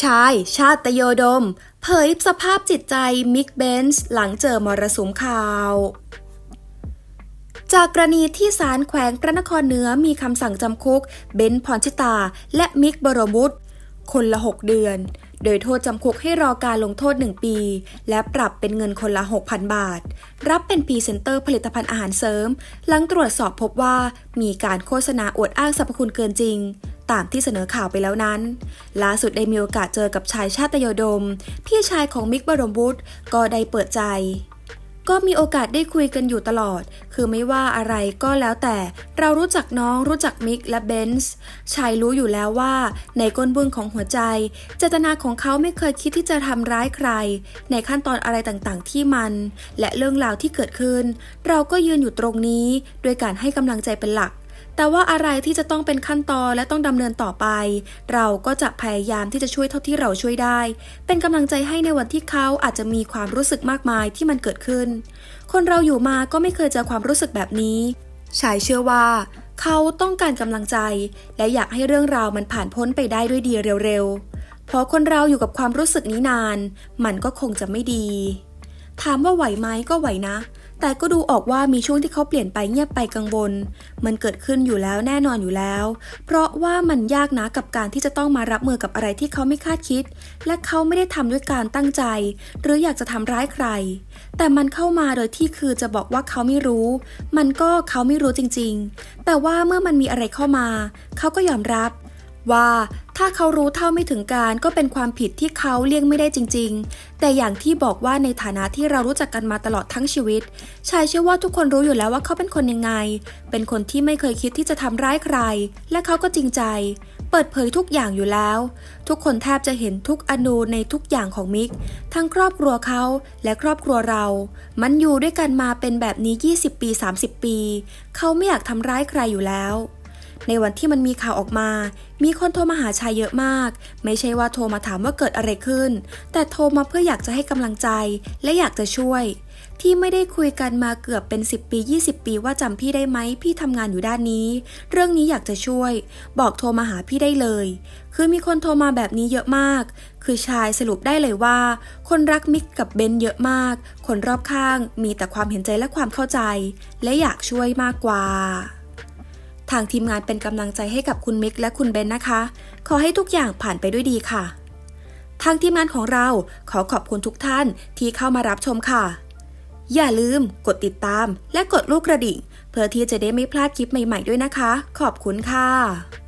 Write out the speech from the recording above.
ชายชาตโยดม เผยสภาพจิตใจมิกเบนซ์หลังเจอมรสุมข่าวจากกรณีที่ศาลแขวงพระนครเหนือมีคำสั่งจำคุก เบนซ์พรชิตา และมิกบรมุตคนละ 6 เดือน โดยโทษจำคุกให้รอการลงโทษ 1 ปี และปรับเป็นเงินคนละ 6,000 บาท รับเป็นพรีเซนเตอร์ผลิตภัณฑ์อาหารเสริม หลังตรวจสอบพบว่ามีการโฆษณาอวดอ้างสรรพคุณเกินจริง ตามที่เสนอข่าวไปแล้วนั้น ล่าสุดได้มีโอกาสเจอกับชายชาตยโดม พี่ชายของมิกบรมบุตรก็ได้เปิดใจ ก็มีโอกาสได้คุยกันอยู่ตลอด คือไม่ว่าอะไรก็แล้วแต่ เรารู้จักน้องรู้จักมิกและเบนซ์ชายรู้อยู่แล้วว่า ในก้นบุญของหัวใจ เจตนาของเขาไม่เคยคิดที่จะทำร้ายใคร ในขั้นตอนอะไรต่างๆ ที่มัน และเรื่องราวที่เกิดขึ้น เราก็ยืนอยู่ตรงนี้ ด้วยการให้กำลังใจเป็นหลัก แต่ว่าอะไรที่จะต้องเป็นขั้นตอนและต้องดำเนินต่อไป เราก็จะพยายามที่จะช่วยเท่าที่เราช่วยได้ เป็นกำลังใจให้ในวันที่เขาอาจจะมีความรู้สึกมากมายที่มันเกิดขึ้น คนเราอยู่มาก็ไม่เคยเจอความรู้สึกแบบนี้ชายเชื่อว่า เขาต้องการกำลังใจ และอยากให้เรื่องราวมันผ่านพ้นไปได้ด้วยดีเร็วๆ เพราะคนเราอยู่กับความรู้สึกนี้นาน มันก็คงจะไม่ดี ถามว่าไหวไหมก็ไหวนะ แต่ก็ดูออกว่ามีช่วงที่เขาเปลี่ยนไปเงียบไปกังวล มันเกิดขึ้นอยู่แล้วแน่นอนอยู่แล้ว เพราะว่ามันยากนะกับการที่จะต้องมารับมือกับอะไรที่เขาไม่คาดคิด และเขาไม่ได้ทำด้วยการตั้งใจ หรืออยากจะทำร้ายใคร แต่มันเข้ามาโดยที่คือจะบอกว่าเขาไม่รู้ มันก็เขาไม่รู้จริงๆ แต่ว่าเมื่อมันมีอะไรเข้ามา เขาก็ยอมรับ ว่า ถ้าเขารู้เท่าไม่ถึงการก็เป็นความผิดที่เขาเลี่ยงไม่ได้จริง ๆ แต่อย่างที่บอกว่าในฐานะที่เรารู้จักกันมาตลอดทั้งชีวิต ชายเชื่อว่าทุกคนรู้อยู่แล้วว่าเขาเป็นคนยังไง เป็นคนที่ไม่เคยคิดที่จะทำร้ายใคร และเขาก็จริงใจ เปิดเผยทุกอย่างอยู่แล้ว ทุกคนแทบจะเห็นทุกอนูในทุกอย่างของมิก ทั้งครอบครัวเขาและครอบครัวเรา มันอยู่ด้วยกันมาเป็นแบบนี้ 20 ปี 30 ปี เขาไม่อยากทำร้ายใครอยู่แล้ว ในวันที่มันมีข่าวออกมา มีคนโทรมาหาชายเยอะมาก ไม่ใช่ว่าโทรมาถามว่าเกิดอะไรขึ้น แต่โทรมาเพื่ออยากจะให้กำลังใจ และอยากจะช่วย ที่ไม่ได้คุยกันมาเกือบเป็น 10 ปี 20 ปีว่าจำพี่ได้ไหม พี่ทำงานอยู่ด้านนี้ เรื่องนี้อยากจะช่วย บอกโทรมาหาพี่ได้เลย คือมีคนโทรมาแบบนี้เยอะมาก คือชายสรุปได้เลยว่า คนรักมิกกับเบนเยอะมาก คนรอบข้างมีแต่ความเห็นใจและความเข้าใจ และอยากช่วยมากกว่า ทางทีมงานเป็นกำลังใจให้กับคุณมิกและคุณเบนนะคะ ขอให้ทุกอย่างผ่านไปด้วยดีค่ะ ทางทีมงานของเราขอขอบคุณทุกท่านที่เข้ามารับชมค่ะ อย่าลืมกดติดตามและกดลูกกระดิ่ง เพื่อที่จะได้ไม่พลาดคลิปใหม่ ๆด้วยนะคะ ขอบคุณค่ะ